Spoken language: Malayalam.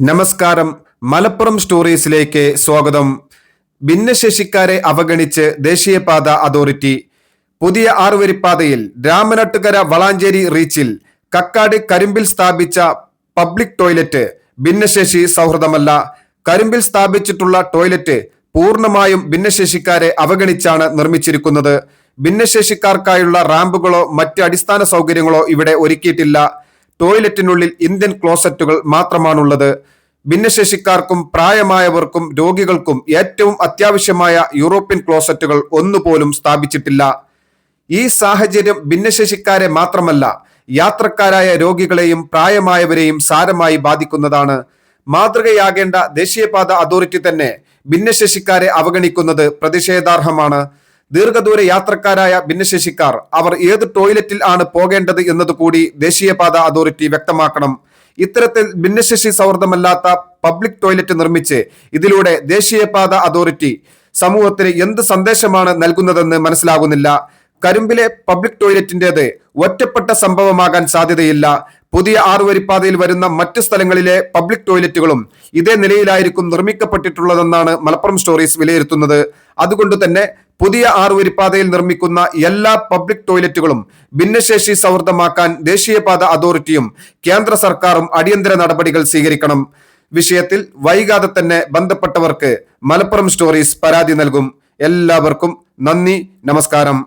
നമസ്കാരം. മലപ്പുറം സ്റ്റോറീസിലേക്ക് സ്വാഗതം. ഭിന്നശേഷിക്കാരെ അവഗണിച്ച് ദേശീയപാത അതോറിറ്റി. പുതിയ ആറുവരിപ്പാതയിൽ രാമനാട്ടുകര വളാഞ്ചേരി റീച്ചിൽ കക്കാട് കരിമ്പിൽ സ്ഥാപിച്ച പബ്ലിക് ടോയ്ലറ്റ് ഭിന്നശേഷി സൗഹൃദമല്ല. കരിമ്പിൽ സ്ഥാപിച്ചിട്ടുള്ള ടോയ്ലറ്റ് പൂർണമായും ഭിന്നശേഷിക്കാരെ അവഗണിച്ചാണ് നിർമ്മിച്ചിരിക്കുന്നത്. ഭിന്നശേഷിക്കാർക്കായുള്ള റാമ്പുകളോ മറ്റ് അടിസ്ഥാന സൗകര്യങ്ങളോ ഇവിടെ ഒരുക്കിയിട്ടില്ല. ടോയ്ലറ്റിനുള്ളിൽ ഇന്ത്യൻ ക്ലോസറ്റുകൾ മാത്രമാണുള്ളത്. ഭിന്നശേഷിക്കാർക്കും പ്രായമായവർക്കും രോഗികൾക്കും ഏറ്റവും അത്യാവശ്യമായ യൂറോപ്യൻ ക്ലോസറ്റുകൾ ഒന്നുപോലും സ്ഥാപിച്ചിട്ടില്ല. ഈ സാഹചര്യം ഭിന്നശേഷിക്കാരെ മാത്രമല്ല യാത്രക്കാരായ രോഗികളെയും പ്രായമായവരെയും സാരമായി ബാധിക്കുന്നതാണ്. മാതൃകയാകേണ്ട ദേശീയപാത അതോറിറ്റി തന്നെ ഭിന്നശേഷിക്കാരെ അവഗണിക്കുന്നത് പ്രതിഷേധാർഹമാണ്. ദീർഘദൂര യാത്രക്കാരായ ഭിന്നശേഷിക്കാർ അവർ ഏത് ടോയ്ലറ്റിൽ ആണ് പോകേണ്ടത് എന്നതുകൂടി ദേശീയപാത അതോറിറ്റി വ്യക്തമാക്കണം. ഇത്തരത്തിൽ ഭിന്നശേഷി സൗഹൃദമല്ലാത്ത പബ്ലിക് ടോയ്ലറ്റ് നിർമ്മിച്ച് ഇതിലൂടെ ദേശീയപാത അതോറിറ്റി സമൂഹത്തിന് എന്ത് സന്ദേശമാണ് നൽകുന്നതെന്ന് മനസ്സിലാകുന്നില്ല. കരിമ്പിലെ പബ്ലിക് ടോയ്ലറ്റിന്റേത് ഒറ്റപ്പെട്ട സംഭവമാകാൻ സാധ്യതയില്ല. പുതിയ ആറുവരിപ്പാതയിൽ വരുന്ന മറ്റു സ്ഥലങ്ങളിലെ പബ്ലിക് ടോയ്ലറ്റുകളും ഇതേ നിലയിലായിരിക്കും നിർമ്മിക്കപ്പെട്ടിട്ടുള്ളതെന്നാണ് മലപ്പുറം സ്റ്റോറീസ് വിലയിരുത്തുന്നത്. അതുകൊണ്ട് തന്നെ പുതിയ ആറുവരിപ്പാതയിൽ നിർമ്മിക്കുന്ന എല്ലാ പബ്ലിക് ടോയ്ലറ്റുകളും ഭിന്നശേഷി സൗഹൃദമാക്കാൻ ദേശീയപാത അതോറിറ്റിയും കേന്ദ്ര സർക്കാരും അടിയന്തര നടപടികൾ സ്വീകരിക്കണം. വിഷയത്തിൽ വൈകാതെ തന്നെ ബന്ധപ്പെട്ടവർക്ക് മലപ്പുറം സ്റ്റോറീസ് പരാതി നൽകും. എല്ലാവർക്കും നന്ദി നമസ്കാരം.